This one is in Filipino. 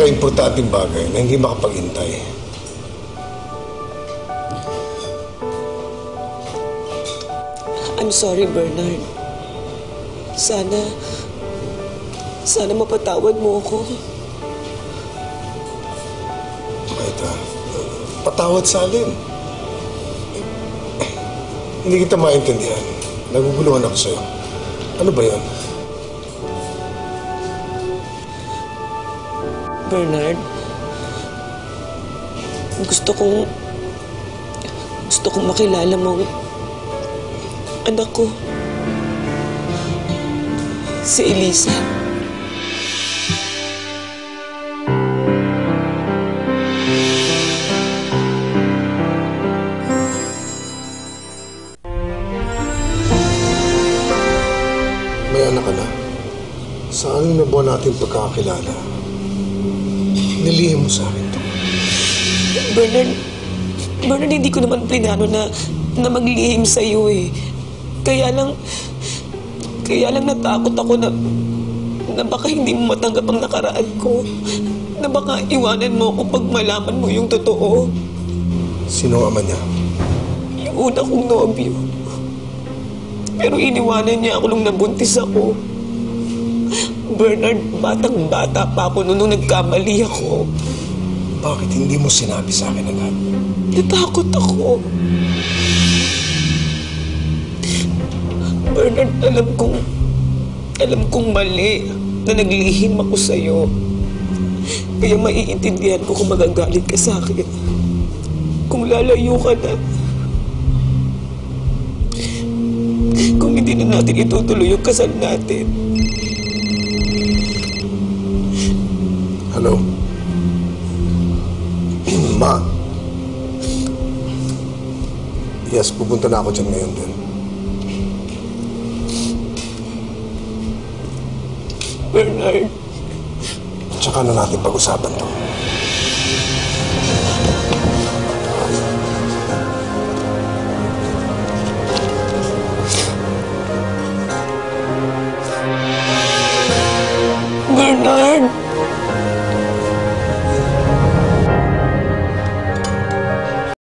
napaka-importanting bagay na hindi makapaghintay. I'm sorry, Bernard. Sana, sana mapatawad mo ako. Maita, patawad sa alin. Hindi kita maintindihan. Naguguluhan ako sa'yo. Ano ba yan? Bernard, gusto kong, gusto kong makilala mo ang anak ko. Si Elisa. May anak ka na. Sa anim na buwan natin pagkakakilala, nilihim mo sa akin to. Bernard, Bernard, hindi ko naman plinano na, na maglihim sa iyo eh. Kaya lang, kaya lang natakot ako na, na baka hindi mo matanggap ang nakaraan ko. Na baka iwanan mo ako pag malaman mo yung totoo. Sino ang ama niya? Yung una kong nobyo. Pero iniwanan niya ako nung nabuntis ako. Bernard, batang-bata pa ako noon nung nagkamali ako. Bakit hindi mo sinabi sa akin agad? Natakot ako. Bernard, alam kong, alam kong mali na naglihim ako sa'yo. Kaya maiintindihan ko kung magagalit ka sa akin. Kung lalayo ka na. Kung hindi na natin itutuloy yung kasal natin. Hello? Ma? Yes, pupunta na ako dyan ngayon din. Bernard, Tsaka na natin pag-usapan to.